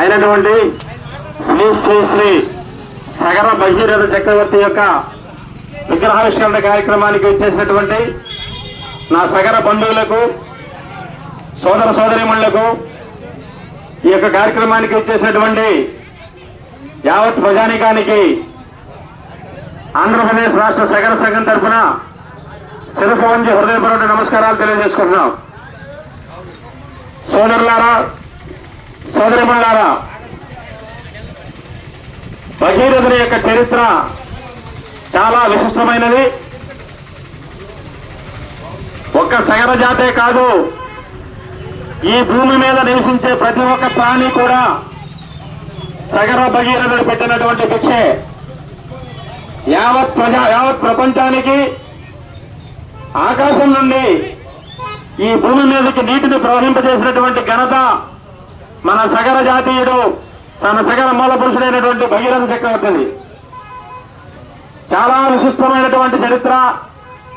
అయినటువంటి శ్రీ శ్రీ శ్రీ సగర భగీరథ చక్రవర్తి యొక్క విగ్రహావిష్కరణ కార్యక్రమానికి వచ్చేసినటువంటి నా సగర బంధువులకు సోదర సోదరిమణులకు ఈ యొక్క కార్యక్రమానికి వచ్చేసినటువంటి యావత్ ప్రజానికానికి ఆంధ్రప్రదేశ్ రాష్ట్ర సగర సంఘం తరఫున శిరసు వంచి హృదయపూర్వక నమస్కారాలు తెలియజేసుకుంటున్నాం. సోదరులారా సోదరిమణులారా భగీరథుని యొక్క చరిత్ర చాలా విశిష్టమైనది. ఒక్క సగర జాతే కాదు ఈ భూమి మీద నివసించే ప్రతి ఒక్క ప్రాణి కూడా సగర భగీరథుడు పెట్టినటువంటి భిక్షే. యావత్ ప్రజా యావత్ ప్రపంచానికి ఆకాశం నుండి ఈ భూమి మీదకి నీటిని ప్రవహింపజేసినటువంటి ఘనత మన సగర జాతీయుడు తన సగర మూల పురుషుడైనటువంటి భగీరథ చక్రవర్తిని. చాలా విశిష్టమైనటువంటి చరిత్ర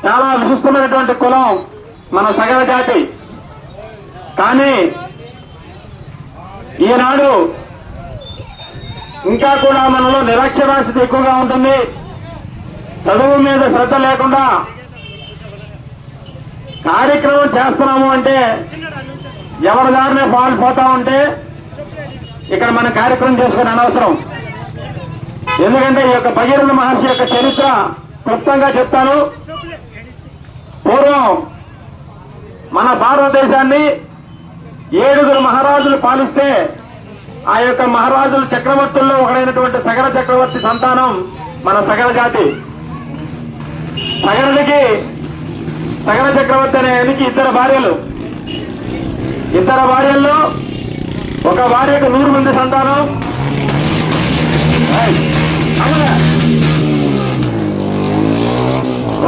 చాలా విశిష్టమైనటువంటి కులం మన సగర జాతి. కానీ ఈనాడు ఇంకా కూడా మనలో నిరక్షరాస్యత ఎక్కువగా ఉంటుంది. చదువు మీద శ్రద్ధ లేకుండా కార్యక్రమం చేస్తున్నాము అంటే ఎవరి దారినే పాల్పోతా ఉంటే ఇక్కడ మన కార్యక్రమం చేసుకుని అనవసరం. ఎందుకంటే ఈ యొక్క భగీరథ మహర్షి యొక్క చరిత్ర క్లుప్తంగా చెప్తాను. పూర్వం మన భారతదేశాన్ని ఏడుగురు మహారాజులు పాలిస్తే ఆ యొక్క మహారాజుల చక్రవర్తుల్లో ఒకడైనటువంటి సగర చక్రవర్తి సంతానం మన సగర జాతి. సగరుడికి సగర చక్రవర్తి అనే ఆయనకి ఇద్దరు భార్యలు. ఇద్దరు భార్యల్లో ఒక భార్యకు నూరు మంది సంతానం.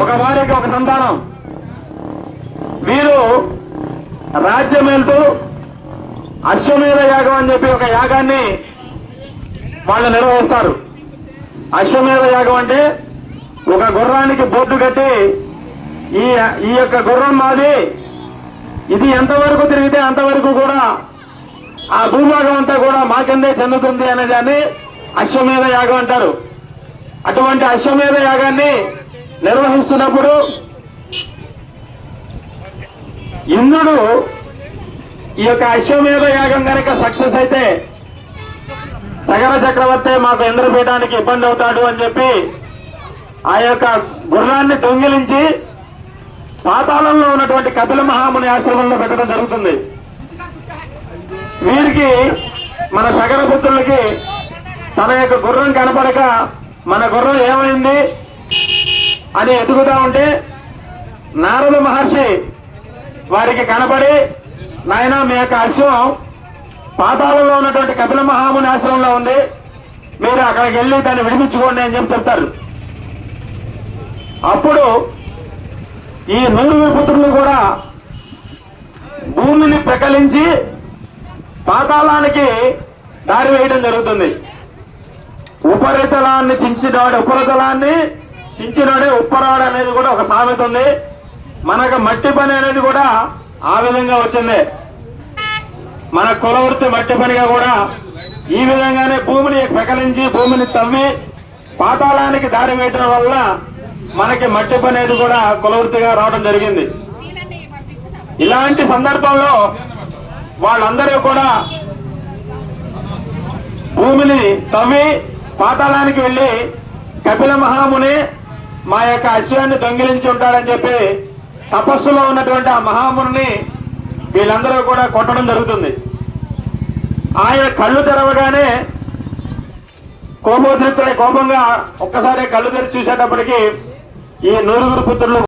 ఒక భార్యకి ఒక సంతానం. వీరు రాజ్యం వెళ్తూ అశ్వమేధ యాగం అని చెప్పి ఒక యాగాన్ని వాళ్ళు నిర్వహిస్తారు. అశ్వమేధ యాగం అంటే ఒక గుర్రానికి బొడ్డు కట్టి ఈ ఈ యొక్క గుర్రం మాది ఇది ఎంతవరకు తిరిగితే అంతవరకు కూడా ఆ భూభాగం అంతా కూడా మాకిందే చెందుతుంది అనే దాన్ని అశ్వమేధ యాగం అంటారు. అటువంటి అశ్వమేధ యాగాన్ని నిర్వహిస్తున్నప్పుడు ఇంద్రుడు ఈ యొక్క అశ్వమేధ యాగం కనుక సక్సెస్ అయితే సగర చక్రవర్తి మాకు ఇంద్రపీఠానికి ఇబ్బంది అవుతాడు అని చెప్పి ఆ యొక్క గుర్రాన్ని దొంగిలించి పాతాళంలో ఉన్నటువంటి కపిల మహాముని ఆశ్రమంలో పెట్టడం జరుగుతుంది. వీరికి మన సగర పుత్రులకి తన యొక్క గుర్రం కనపడక మన గుర్రం ఏమైంది అని ఎదుగుతా ఉంటే నారద మహర్షి వారికి కనపడి నాయన మీ యొక్క అశ్వం పాతాళంలో ఉన్నటువంటి కపిల మహాముని ఆశ్రమంలో ఉంది. మీరు అక్కడికి వెళ్ళి దాన్ని విడిపించుకోండి అని చెప్పి చెప్తారు. అప్పుడు ఈ నూరుగురు పుత్రులు కూడా భూమిని పెకలించి పాతాళానికి దారి వేయడం జరుగుతుంది. ఉపరితలాన్ని చించినాడు ఉపరితలాన్ని చించినాడే ఉప్పరాడు అనేది కూడా ఒక సామెత ఉంది. మనకు మట్టి పని అనేది కూడా ఆ విధంగా వచ్చింది. మన కులవృత్తి మట్టి పనిగా కూడా ఈ విధంగానే భూమిని పెకలించి భూమిని తవ్వి పాతాళానికి దారి వేయడం వల్ల మనకి మట్టి పని అనేది కూడా కులవృత్తిగా రావడం జరిగింది. ఇలాంటి సందర్భంలో వాళ్ళందరూ కూడా భూమిని తవ్వి పాతాళానికి వెళ్ళి కపిల మహాముని మా యొక్క అశ్వాన్ని దొంగిలించి ఉంటాడని చెప్పి తపస్సులో ఉన్నటువంటి ఆ మహాముని వీళ్ళందరూ కూడా కొట్టడం జరుగుతుంది. ఆయన కళ్ళు తెరవగానే కోపోద్రిక్తుడై కోపంగా ఒక్కసారి కళ్ళు తెరిచి చూసేటప్పటికీ ఈ నలుగురు పుత్రులు